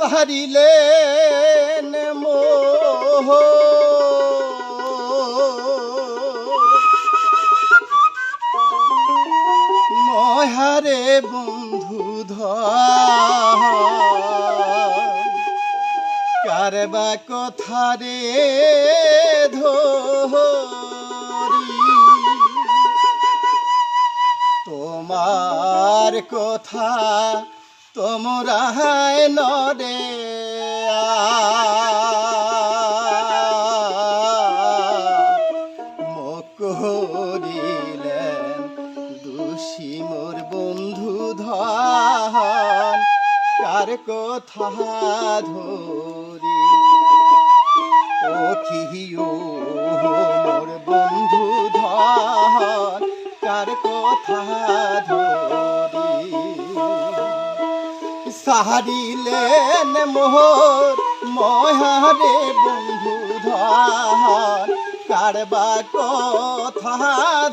সারিলেন মোহ মহারে বন্ধু ধর কারবা কথা ধরি। তোমার কথা তোমরা নরে মকরিলেন দোষী মোর বন্ধু ধন কার কথা ধরি। ও কিও মোর বন্ধু ধন কার কথা ধরি। সাহারিলেন মোহর মহারে বন্ধু ধর কারবা কথা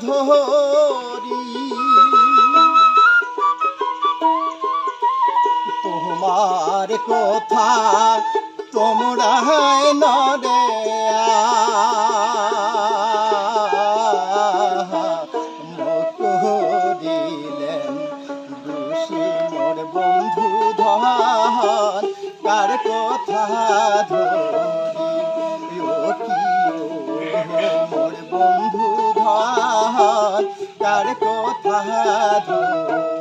ধরি। তোমার কথা তোমরা মকরিলেন কথা ধরি। বন্ধু ধন কার কথা ধরি।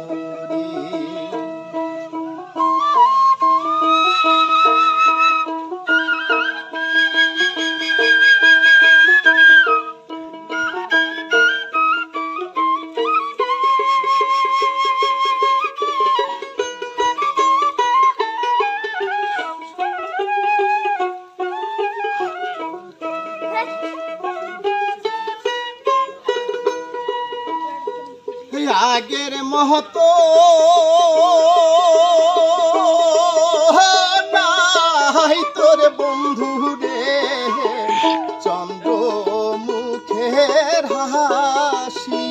আগের মহতো। নাই তোর বন্ধু রে। চন্দ্র মুখের হাসি।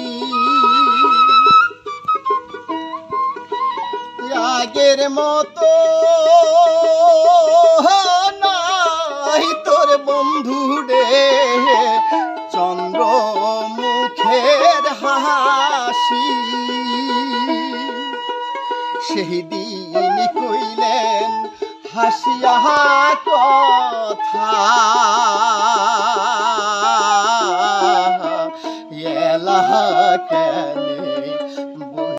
রাগের মতো। সেই দিন কইলেন হাসিয়া কথা।